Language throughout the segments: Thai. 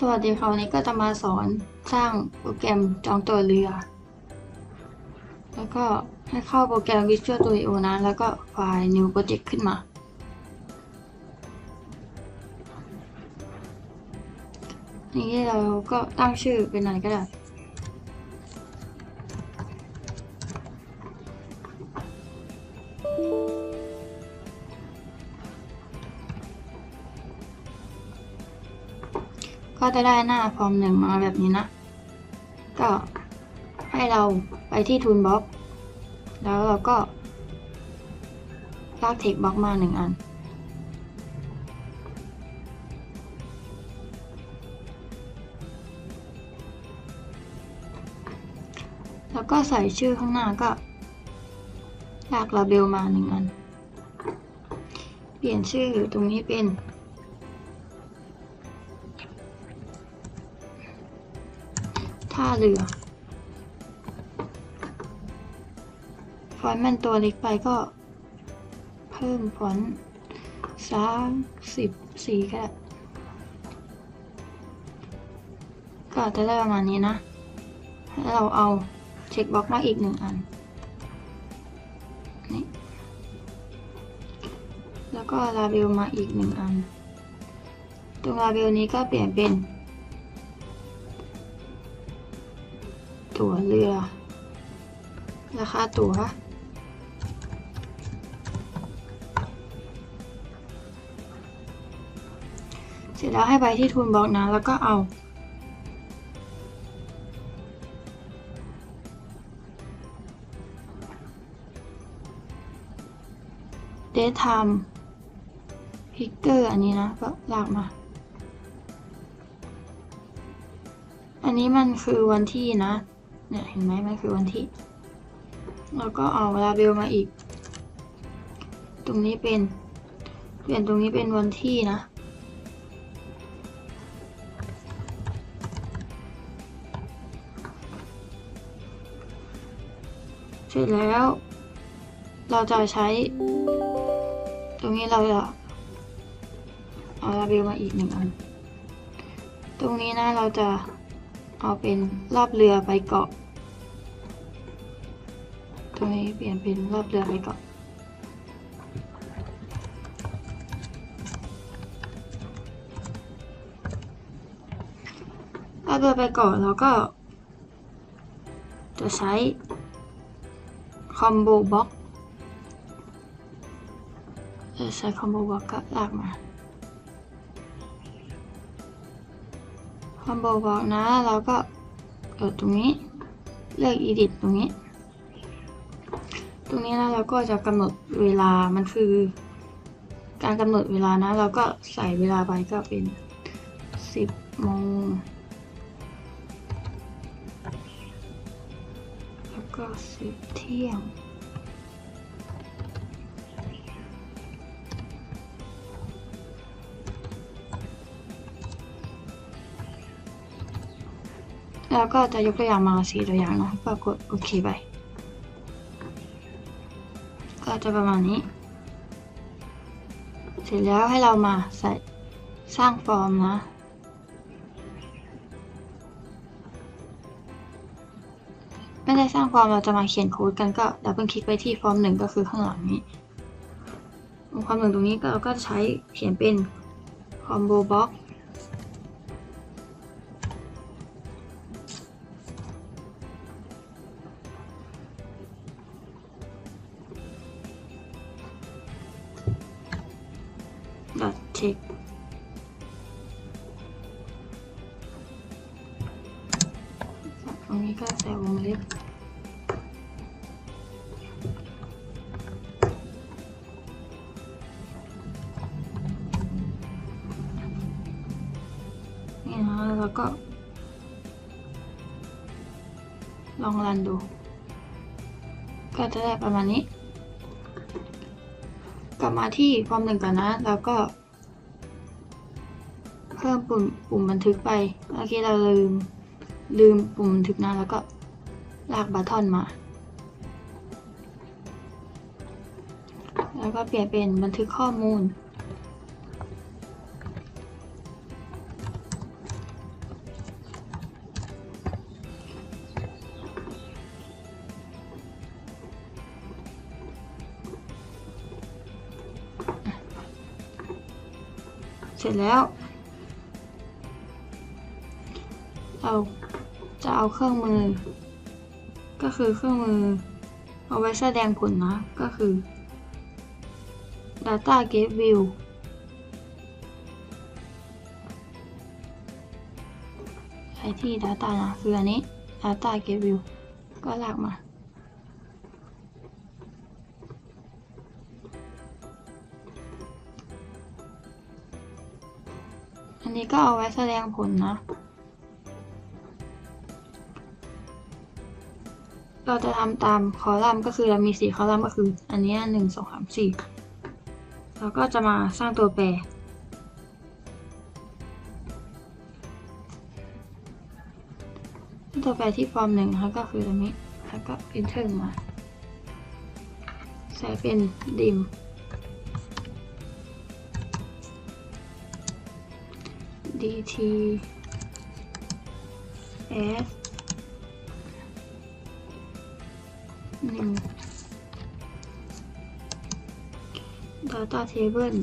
สวัสดีค่ะวันนี้ก็จะมาสอนสร้างโปรแกรมจองตัวเรือ แล้วก็ให้เข้าโปรแกรม Visual Studio นะ แล้วก็ไฟล์ New Project ขึ้นมา นี่เราก็ตั้งชื่อเป็นอะไรก็ได้ ก็จะได้หน้าฟอร์มหนึ่งมาแบบนี้นะ ก็ให้เราไปที่ทูนบ็อก แล้วเราก็ลากเทคบ็อกมาหนึ่งอัน แล้วก็ใส่ชื่อข้างหน้าก็ลากลาเบลมาหนึ่งอัน เปลี่ยนชื่อตรงนี้เป็น เรือ ฟอนต์มันตัวเล็กไปก็ เพิ่มฟอนต์สามสิบสี่ก็ได้ก็จะได้ประมาณนี้นะ แล้วเราเอาเช็คบ็อกซ์มาอีกหนึ่งอันนี่แล้วก็ลาเบลมาอีกหนึ่งอัน ตรงลาเบลนี้ก็เปลี่ยนเป็น ตั๋วเรือ ราคาตั๋วเสร็จแล้วให้ไปที่ทูนบล็อกนะ แล้วก็เอา date time picker อันนี้นะ ก็ลากมา อันนี้มันคือวันที่นะ เนี่ยเห็นไหมมันคือวันที่ แล้วก็เอาลาเบลมาอีก ตรงนี้เป็นเปลี่ยนตรงนี้เป็นวันที่นะ เสร็จแล้ว เราจะใช้ ตรงนี้เราจะเอาลาเบลมาอีกหนึ่งอัน ตรงนี้นะเราจะเอาเป็นรอบเรือไปเกาะ ตรงนี้เปลี่ยนเป็นรอบเรือไปเกาะรอบเรือไปเกาะเราก็ จะใช้คอมโบบ็อกจะใช้คอมโบบ็อกก็ลากมาคอมโบบอกนะเราก็กดตรงนี้ เลือก edit ตรงนี้ ตรงนี้นะเราก็จะกำหนดเวลามันคือ การกำหนดเวลานะ เราก็ใส่เวลาไปก็เป็น 10โมงแล้วก็ 10 เที่ยงแล้วก็จะยกตัวอย่างมาสี่ตัวอย่างเนาะก็กดโอเคไป จะประมาณนี้ เสร็จแล้วให้เรามาใส่สร้างฟอร์มนะ ไม่ได้สร้างฟอร์มเราจะมาเขียนโค้ดกันก็ดับเบิลคลิกไปที่ฟอร์มหนึ่งก็คือข้างหลังนี้ฟอร์มหนึ่งตรงนี้ก็เราก็ใช้เขียนเป็นคอมโบบ็อกด อทเช็คตรงนี้ก็ใส่วงเล็บนี่นะแล้วก็ ลองรันดู ก็จะได้ประมาณนี้ ลับมาที่ฟอร์มหนึ่งก่อนนะ แล้วก็ เพิ่มปุ่มปุ่มบันทึกไปโอเคเราลืม ลืมปุ่มบันทึกนะแล้วก็ลากบัตทอนมา แล้วก็เปลี่ยนเป็นบันทึกข้อมูล ร็จแล้ว เราจะเอาเครื่องมือ ก็คือเครื่องมือ เอาไว้แสดงผลนะ ก็คือ data gate view ใช้ที่ data นะคืออันนี้ data gate view ก็ลากมา อันนี้ก็เอาไว้แสดงผลนะ เราจะทำตามคอลัมน์ก็คือเรามีสี่คอลัมน์ก็คือ อันนี้หนึ่งสองสามสี่เราก็จะมาสร้างตัวแปรตัวแปรที่ฟอร์มหนึ่งนะคะก็คือตรงนี้ แล้วก็ enter มา ใส่เป็น dim dt s หนึ่ง data table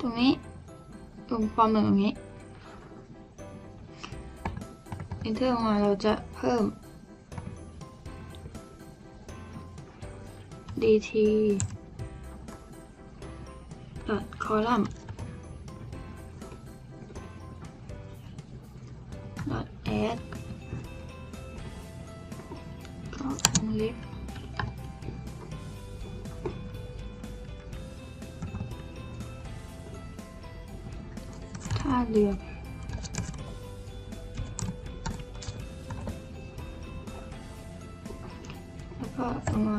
ตรงนี้ ตรงฟอร์มหนึ่งตรงนี้ enter มาเราจะเพิ่ม dt dot column ก็เอามา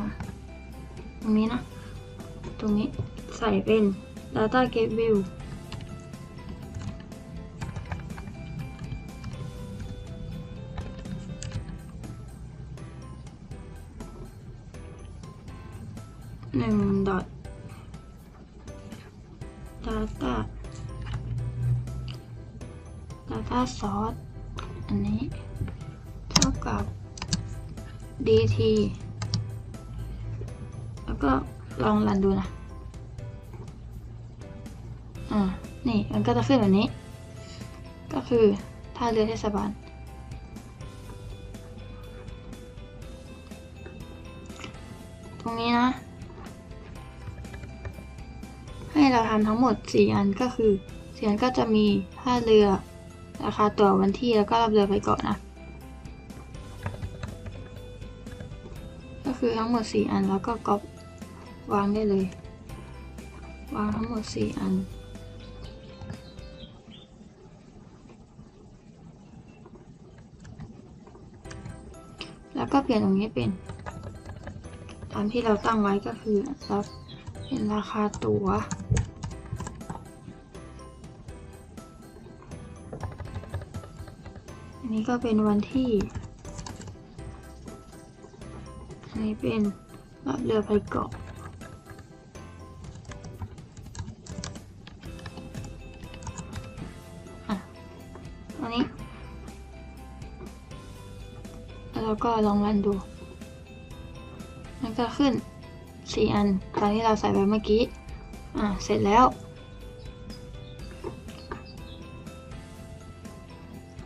ตรงนี้นะ ตรงนี้ใส่เป็น data gate view หนึ่ง dot data data source อันนี้ เท่ากับ dt ก็ลองรันดูนะ อ่า นี่มันก็จะขึ้นแบบนี้ ก็คือท่าเรือเทศบาล ตรงนี้นะ ให้เราทำทั้งหมด 4 อันก็คือ4อันก็จะมีท่าเรือ ราคาตั๋ววันที่แล้วก็รับเรือไปเกาะนะก็คือทั้งหมด 4 อันแล้วก็ก๊อป วางได้เลย วางทั้งหมด 4 อัน แล้วก็เปลี่ยนตรงนี้เป็น ตามที่เราตั้งไว้ก็คือรับเป็นราคาตัว๋วอันนี้ก็เป็นวันที่ อันนี้เป็นรับเรือไปเกาะอะ แล้วก็ลองรันดู มันก็ขึ้น 4 อันตามที่เราใส่ไปเมื่อกี้ อะ เสร็จแล้ว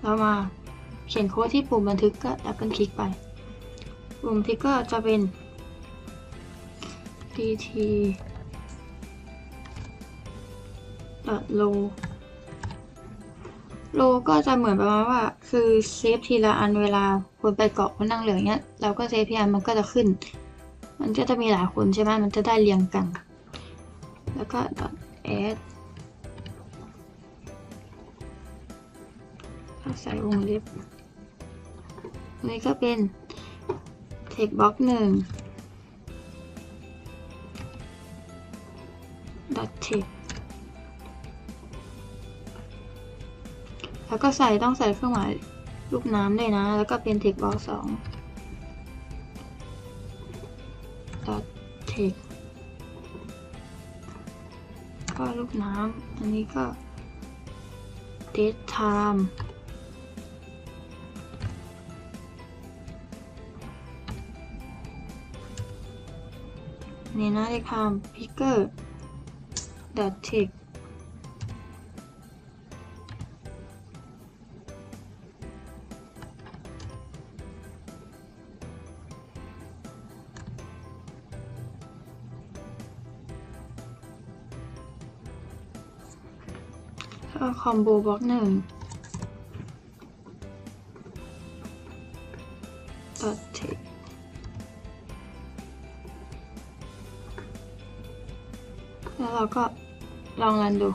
เรามาเขียนโค้ดที่ปุ่มบันทึกก็ดับเบิลคลิกไป ปุ่มที่ก็จะเป็น dt low โลก็จะเหมือนประมาณว่า คือเซฟทีละอันเวลาคนไปเกาะคนนั่งเรืออย่างเงี้ย เราก็เซฟทีอันมันก็จะขึ้น มันก็จะมีหลายคนใช่ไหมมันจะได้เรียงกัน แล้วก็ add ใส่วงเล็บนนี้ก็เป็น text box หนึ่ง dot text แล้วก็ใส่ต้องใส่เครื่องหมายลูกน้ำด้วยนะ แล้วก็เป็นเทคบล็อกสองดอทเทคก็ลูกน้ำอันนี้ก็เดทไทม์นี่นะเดทไทม์พิกเกอร์ดอทเทค ก็คอมโบบล็อกหนึ่งตัดเทคแล้วเราก็ลองรันดู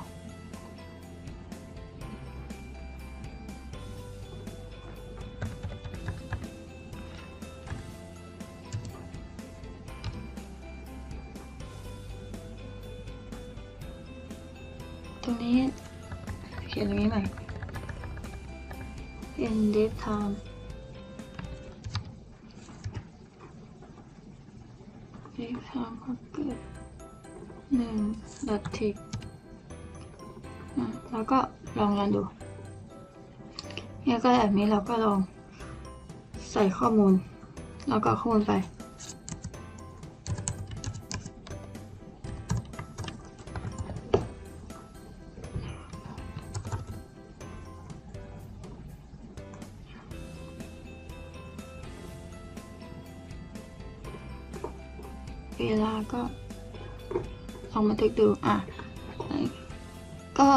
ตรงนี้ เขียนตรงนี้ใหม่เป็น date time date time ก็เกิดหนึ่ง dot tick อะแล้วก็ลองรันดูเนี่ยก็แบบนี้เราก็ลองใส่ข้อมูล แล้วก็ข้อมูลไป เวลาก็ลองบันทึกดูอะก็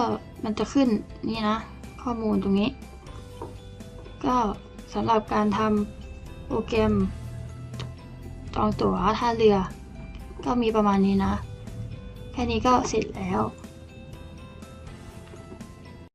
มันจะขึ้นนี่นะ ข้อมูลตรงนี้ ก็สำหรับการทำโปรแกรมจองตั๋วท่าเรือ ก็มีประมาณนี้นะ แค่นี้ก็เสร็จแล้ว